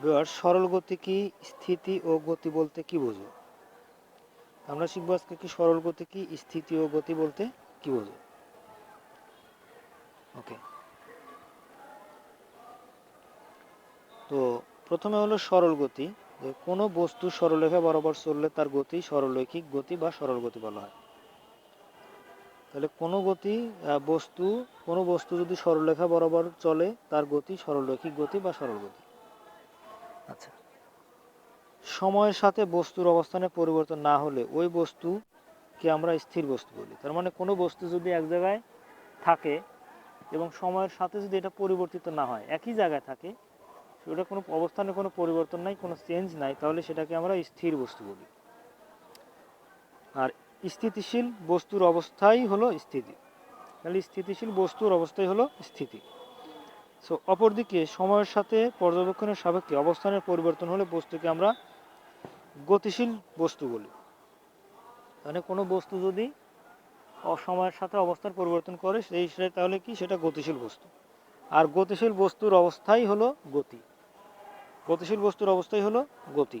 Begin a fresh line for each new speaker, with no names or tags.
বিহার সরল গতি কি, স্থিতি ও গতি বলতে কি বোঝো? আমরা শিখব আজকে কি সরল গতি কি, স্থিতি ও গতি বলতে কি বোঝো? ওকে তো প্রথমে হলো সরল গতি, যে কোনো বস্তু সরলরেখা বরাবর চললে তার গতি সরলরৈখিক গতি বা সরল গতি বলা হয়। তাহলে কোনো গতি বস্তু, কোনো বস্তু যদি সরলরেখা বরাবর চলে, তার গতি সরলরৈখিক গতি বা সরল গতি। আচ্ছা। সময়ের সাথে বস্তুর অবস্থানে পরিবর্তন না হলে ওই বস্তুকে আমরা স্থির বস্তু বলি। তার মানে কোনো বস্তু যদি এক জায়গায় থাকে এবং সময়ের সাথে যদি এটা পরিবর্তিত না হয়, একই জায়গায় থাকে, ওটা কোনো অবস্থানে কোনো পরিবর্তন নাই, কোনো চেঞ্জ নাই, তাহলে সেটাকে আমরা স্থির বস্তু বলি। আর স্থিতিশীল বস্তুর অবস্থাই হলো স্থিতি। তাহলে স্থিতিশীল বস্তুর অবস্থাই হলো স্থিতি। সো অপরদিকে সময়ের সাথে পর্যবেক্ষণের সাপেক্ষে অবস্থানের পরিবর্তন হলে বস্তুকে আমরা গতিশীল বস্তু বলি। মানে কোনো বস্তু যদি সময়ের সাথে অবস্থার পরিবর্তন করে, সেই তাহলে কি? সেটা গতিশীল বস্তু। আর গতিশীল বস্তুর অবস্থাই হলো গতি। গতিশীল বস্তুর অবস্থাই হলো গতি।